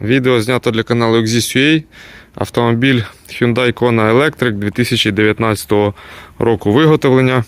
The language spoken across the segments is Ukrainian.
Відео знято для каналу Exist.ua. Автомобіль Hyundai Kona Electric 2019 року виготовлення.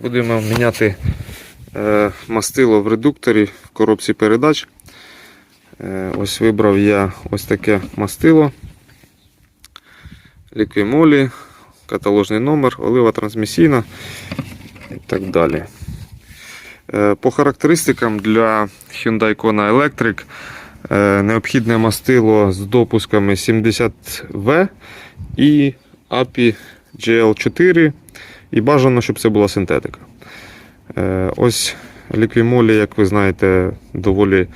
Будемо міняти е, мастило в редукторі в коробці передач. Е, ось вибрав я ось таке мастило. Ліквімолі, каталожний номер, олива трансмісійна і так далі. Е, По характеристикам для Hyundai Kona Electric е, необхідне мастило з допусками 70V і API GL4 і бажано, щоб це була синтетика. Е, Ось Liquimoli, як ви знаєте, доволі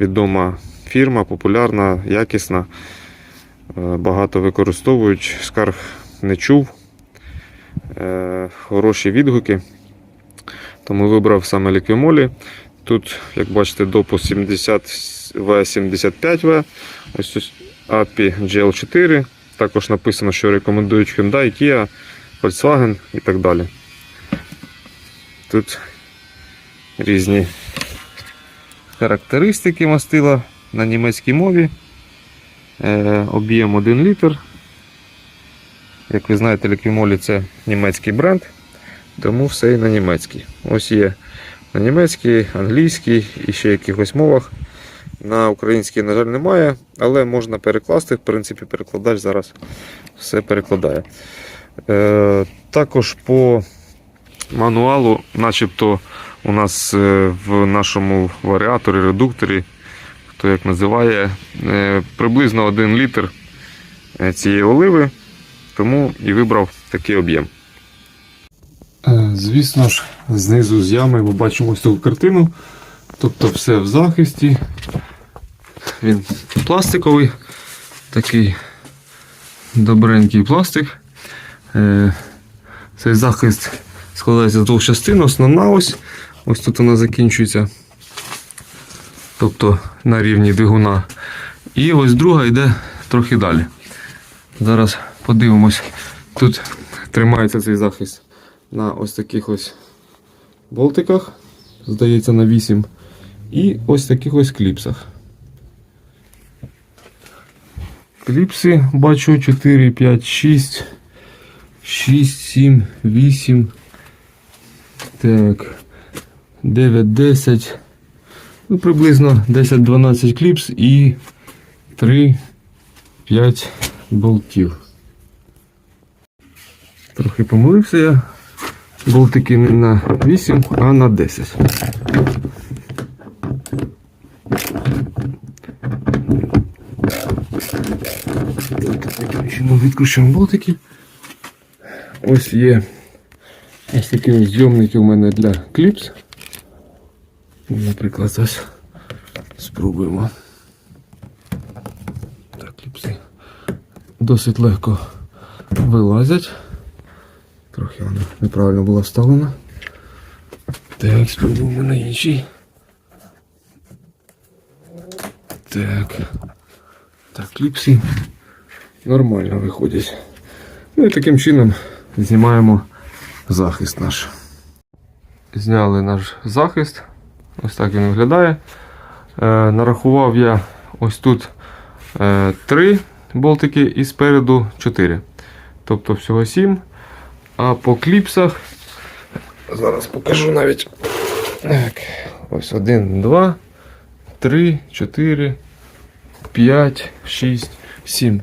відома фірма, популярна, якісна. Багато використовують, скарг не чув. Хороші відгуки. Тому вибрав саме Liquimoli. Тут, як бачите, допуск 70V75V. Ось ось API GL4. Також написано, що рекомендують Hyundai, Kia, Volkswagen і так далі. Тут різні характеристики мастила на німецькій мові. Е, об'єм 1 літр. Як ви знаєте, Liquimoli це німецький бренд, тому все і на німецькій. Ось є на німецькій, англійській і ще якихось мовах. На українській, на жаль, немає, але можна перекласти. В принципі, перекладач зараз все перекладає. Е, також по мануалу, начебто, у нас е, в нашому варіаторі, редукторі, хто як називає, е, приблизно 1 літр е, цієї оливи, тому і вибрав такий об'єм. Звісно ж, знизу з ями ми бачимо ось таку картину. Тобто все в захисті. Він пластиковий, такий добренький пластик. Е, Цей захист складається з двох частин. Основна ось. Ось тут вона закінчується. Тобто на рівні двигуна. І ось друга йде трохи далі. Зараз подивимось. Тут тримається цей захист на ось таких ось болтиках. Здається, на 8. І ось таких ось кліпсах. Кліпси бачу 4, 5, 6, 6, 7, 8. Так. 9, 10. Ну, приблизно 10-12 кліпс і 3, 5 болтів. Трохи помилився я. Болтики не на 8, а на 10. Відкручуємо, відкручуємо болтики. Ось є ось такі зйомники у мене для кліпс. Наприклад, ось спробуємо. Так, кліпси досить легко вилазять. Трохи вона неправильно була вставлена. Так, спробуємо на інший. Так. Так, кліпси нормально виходять. Ну і таким чином знімаємо захист наш. Зняли наш захист. Ось так він виглядає. Е, нарахував я ось тут е, 3 болтики і спереду 4. Тобто всього 7. А по кліпсах. Зараз покажу навіть. Так, ось 1, 2, 3, 4, 5, 6, 7,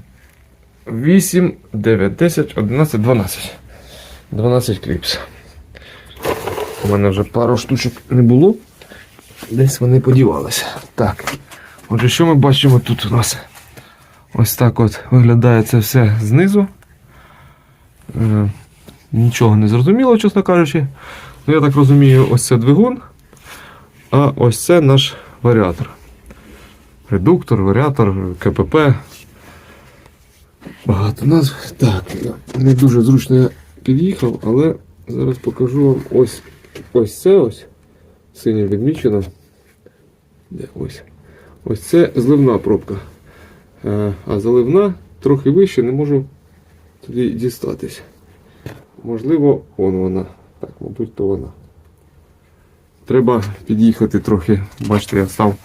8, 9, 10, 11, 12. 12 кліпс. У мене вже пару штучок не було. Десь вони подівалися. Так. Отже, що ми бачимо тут у нас? Ось так от виглядає це все знизу. Нічого не зрозуміло, чесно кажучи. Ну, я так розумію, ось це двигун, а ось це наш варіатор. Редуктор, варіатор, КПП. Багато назв. Так, не дуже зручно я під'їхав, але зараз покажу вам ось ось це ось. Синім відмічено. Де ось. Ось це зливна пробка. Е, А заливна трохи вище, не можу туди дістатись. Можливо, он вона. Так, мабуть, то вона. треба під'їхати трохи. Бачите, я став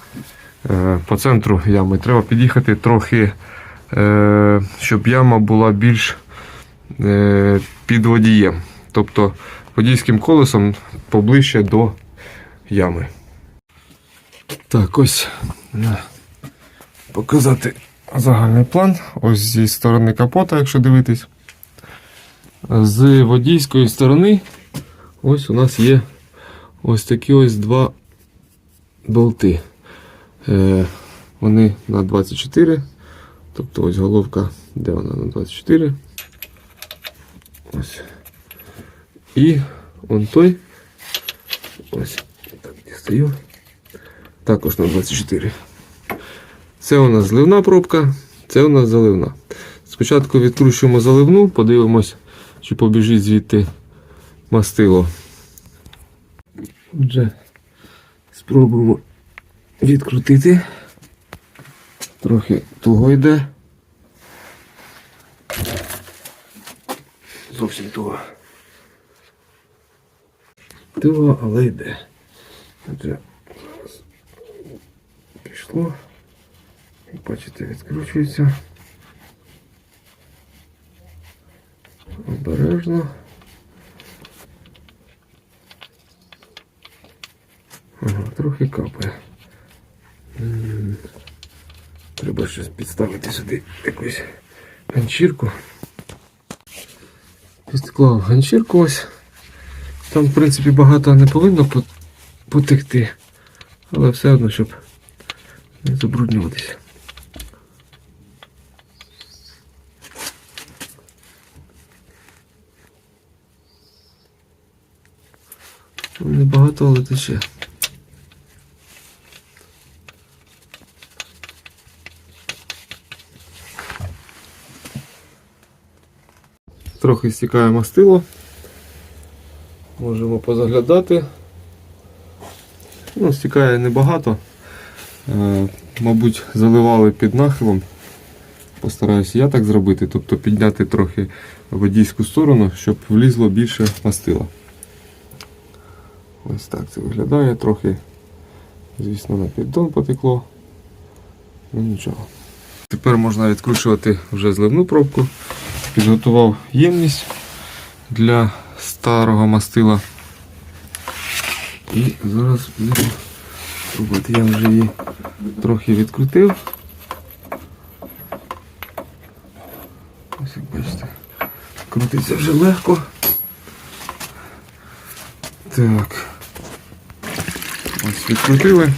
е, по центру ями. Треба під'їхати трохи, е, щоб яма була більш е, під водієм. Тобто водійським колесом поближче до ями. Так, ось показати загальний план. Ось зі сторони капота, якщо дивитись. З водійської сторони ось у нас є ось такі ось два болти. Е, вони на 24. Тобто ось головка, де вона на 24. Ось. І он той. Ось. Так, дістаю. Також на 24. Це у нас зливна пробка, це у нас заливна. Спочатку відкручуємо заливну, подивимось, чи побіжить звідти мастило. Отже, спробуємо відкрутити. Трохи туго йде. Зовсім туго. Туго, але йде. Отже, пішло. Бачите, відкручується. Обережно. Ага, трохи капає. Треба щось підставити сюди якусь ганчірку. Підклав ганчірку ось. Там, в принципі, багато не повинно потекти, але все одно, щоб не забруднюватися. Небагато, але тече. Трохи стікає мастило. Можемо позаглядати. Ну, стікає небагато. Е, мабуть, заливали під нахилом. Постараюся я так зробити, тобто підняти трохи водійську сторону, щоб влізло більше мастила. Ось так це виглядає, трохи, звісно, на піддон потекло. Ну нічого. Тепер можна відкручувати вже зливну пробку. Підготував ємність для старого мастила. І зараз буду пробувати. Я вже її трохи відкрутив. Ось як бачите, крутиться вже легко. Так. Відкрутили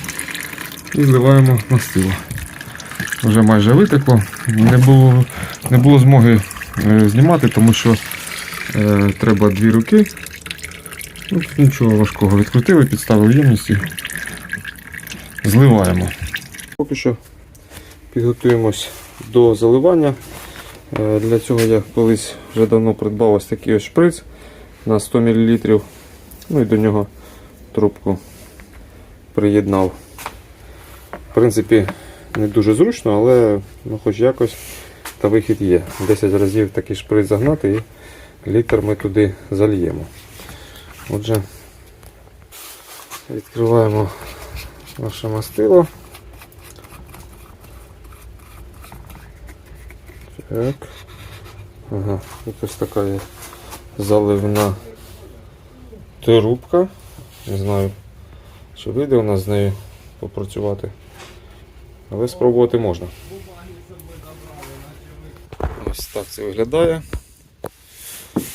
і зливаємо мастило. Вже майже витекло. Не було, не було змоги е, знімати, тому що е, треба дві руки. Ну, нічого важкого. Відкрутили, підставили ємність і зливаємо. Поки що підготуємось до заливання. Е, Для цього я колись вже давно придбав ось такий ось шприц на 100 мл. Ну і до нього трубку приєднав. В принципі, не дуже зручно, але ну, хоч якось та вихід є. 10 разів такий шприц загнати і літр ми туди зальємо. Отже, відкриваємо наше мастило. Так. Ага, тут ось така є заливна трубка. Не знаю, чи вийде у нас з нею попрацювати. Але спробувати можна. Ось так це виглядає.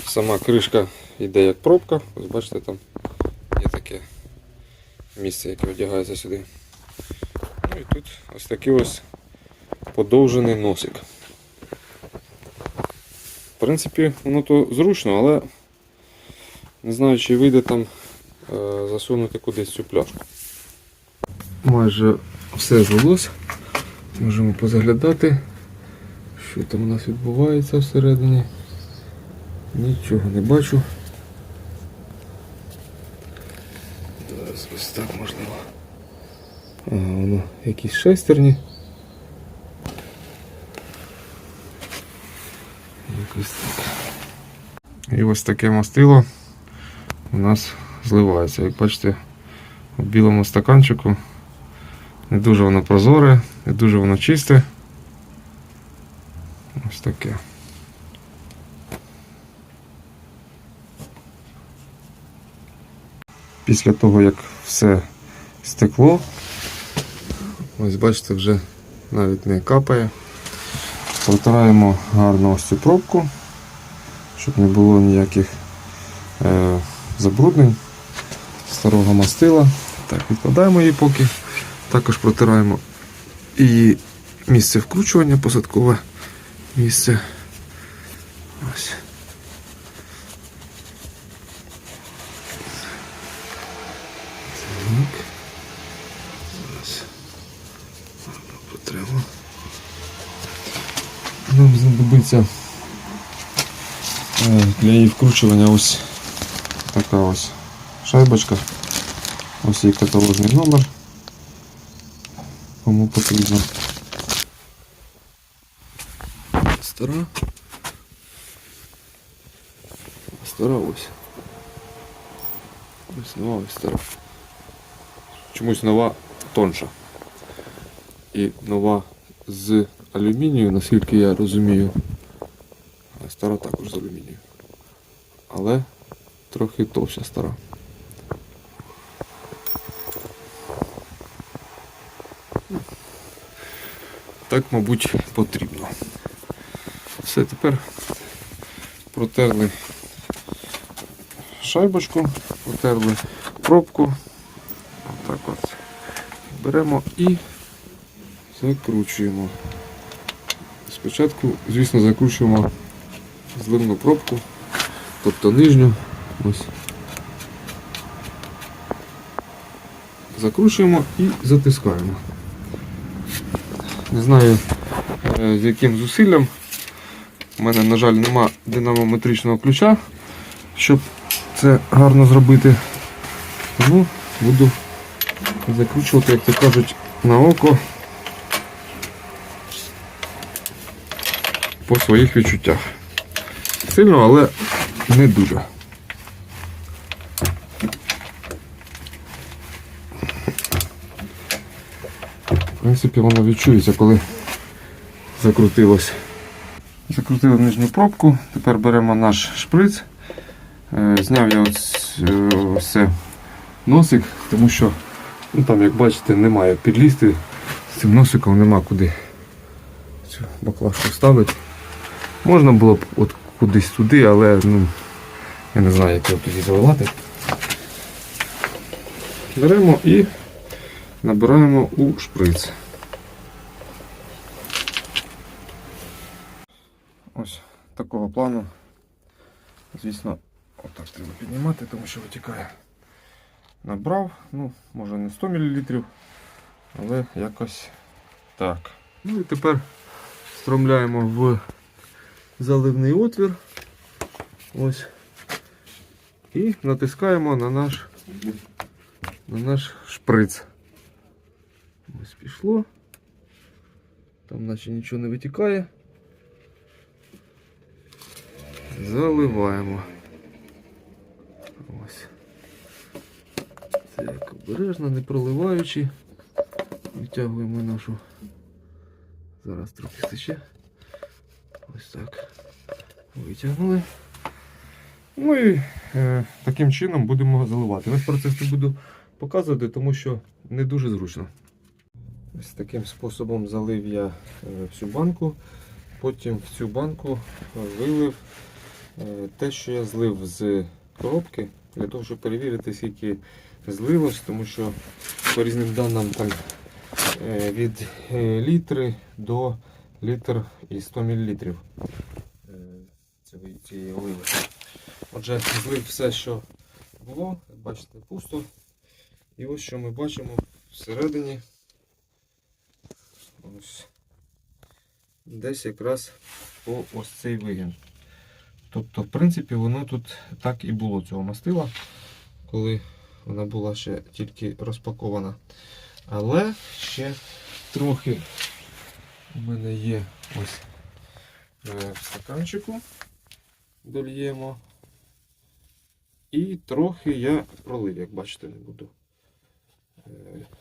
Сама кришка йде як пробка. Ось бачите, там є таке місце, яке одягається сюди. Ну і тут ось такий ось подовжений носик. В принципі, воно то зручно, але не знаю, чи вийде там засунути кудись цю пляшку. Майже все звелось. Можемо позаглядати, що там у нас відбувається всередині. Нічого не бачу. Зараз ось так можливо. Ага, воно якісь шестерні. Якось так. І ось таке мастило у нас зливається. Як бачите, в білому стаканчику. Не дуже воно прозоре, не дуже воно чисте. Ось таке. Після того, як все стекло, ось бачите, вже навіть не капає. Протираємо гарно ось цю пробку, щоб не було ніяких е, забруднень старого мастила. Так, відкладаємо її поки. Також протираємо її місце вкручування, посадкове місце. Ось. Так. Зараз. Протремо. Нам знадобиться е, для її вкручування ось така ось шайбочка. Ось її каталожний номер. Кому потрібно. Стара. Стара ось. Ось нова ось стара. Чомусь нова тонша. І нова з алюмінію, наскільки я розумію. Стара також з алюмінію. Але трохи товща стара. Так, мабуть, потрібно. Все, тепер протерли шайбочку, протерли пробку. Отак от. Беремо і закручуємо. Спочатку, звісно, закручуємо зливну пробку, тобто нижню. Ось. Закручуємо і затискаємо. Не знаю е, з яким зусиллям. У мене, на жаль, нема динамометричного ключа, щоб це гарно зробити. Тому буду закручувати, як то кажуть, на око по своїх відчуттях. Сильно, але не дуже. Принципі, воно відчується, коли закрутилось. Закрутили нижню пробку, тепер беремо наш шприц. Е, Зняв я е, ось це носик, тому що ну, там, як бачите, немає підлізти. З цим носиком нема куди цю баклажку ставити. Можна було б от кудись туди, але ну, я не знаю, як його тоді заливати. Беремо і набираємо у шприц. Ось такого плану. Звісно, отак треба піднімати, тому що витікає. Набрав, ну, може не 100 мл, але якось так. Ну і тепер встромляємо в заливний отвір. Ось. І натискаємо на наш, на наш шприц. Ось пішло. Там наче нічого не витікає. Заливаємо. Ось. Так, обережно, не проливаючи. Витягуємо нашу. Зараз трохи стече. Ось так. Витягнули. Ну і е, таким чином будемо заливати. Весь процес не буду показувати, тому що не дуже зручно. Ось таким способом залив я е, всю банку. Потім в цю банку вилив е, те, що я злив з коробки, для того, щоб перевірити, скільки злилось, тому що по різним даним там е, від е, літри до літр і 100 мл е, цієї оливи. Отже, злив все, що було, бачите, пусто. І ось що ми бачимо всередині. Ось. Десь якраз по ось цей вигін. Тобто, в принципі, воно тут так і було цього мастила, коли вона була ще тільки розпакована. Але ще трохи у мене є ось е, в стаканчику. Дольємо. І трохи я пролив, як бачите, не буду е,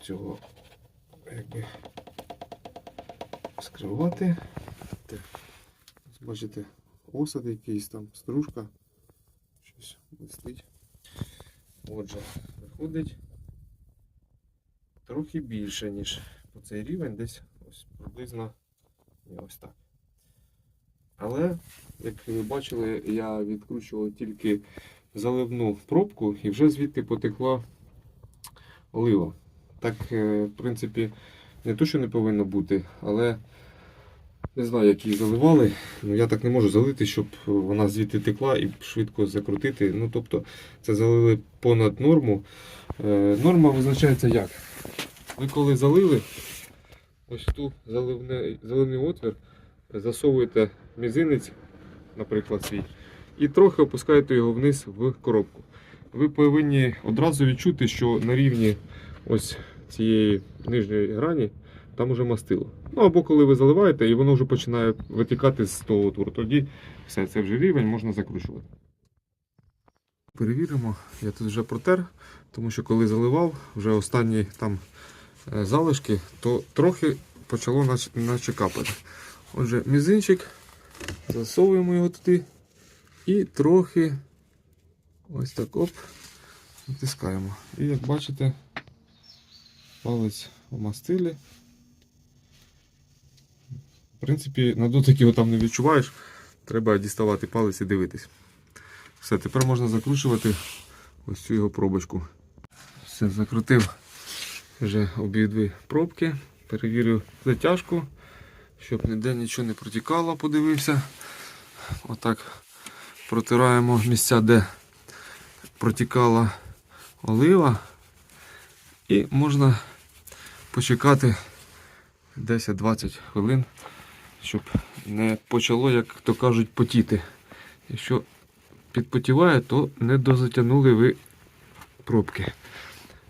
цього якби скривати. Бачите, осад якийсь там, стружка. Щось блистить. Отже, виходить трохи більше, ніж по цей рівень, десь ось приблизно ось так. Але, як ви бачили, я відкручував тільки заливну пробку і вже звідти потекла олива. Так, е, в принципі, не то, що не повинно бути, але не знаю, як її заливали. Ну, я так не можу залити, щоб вона звідти текла і швидко закрутити. Ну, тобто, це залили понад норму. Е, Норма визначається як? Ви коли залили ось ту заливне, заливний отвір, засовуєте мізинець, наприклад, свій, і трохи опускаєте його вниз в коробку. Ви повинні одразу відчути, що на рівні ось цієї нижньої грані там уже мастило. Ну або коли ви заливаєте і воно вже починає витікати з того отвору, тоді все, це вже рівень, можна закручувати. Перевіримо, я тут вже протер, тому що коли заливав вже останні там е, залишки, то трохи почало наче, наче капати. Отже, мізинчик, засовуємо його туди і трохи ось так оп, натискаємо. І як бачите, палець в мастилі. В принципі, на дотик його там не відчуваєш, треба діставати палець і дивитись. Все, тепер можна закручувати ось цю його пробочку. Все, закрутив вже обидві пробки, перевірив затяжку, щоб ніде нічого не протікало, подивився. Отак протираємо місця, де протікала олива. І можна почекати 10-20 хвилин, щоб не почало, як то кажуть, потіти. Якщо підпотіває, то не дозатягнули ви пробки.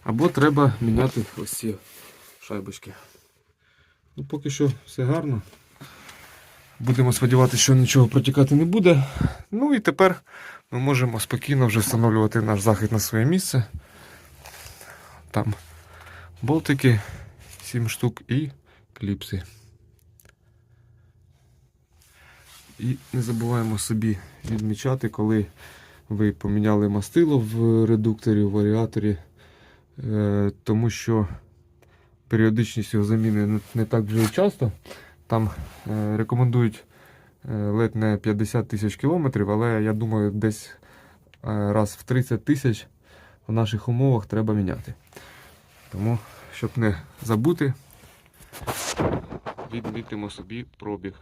Або треба міняти ось ці шайбочки. Ну, поки що все гарно. Будемо сподіватися, що нічого протікати не буде. Ну і тепер ми можемо спокійно вже встановлювати наш захід на своє місце. Там болтики 7 штук і кліпси. І не забуваємо собі відмічати, коли ви поміняли мастило в редукторі, в варіаторі, е, тому що періодичність його заміни не- так вже і часто. Там е, рекомендують е, ледь не 50 тисяч кілометрів, але я думаю, десь раз в 30 тисяч в наших умовах треба міняти. Тому, щоб не забути, відмітимо собі пробіг.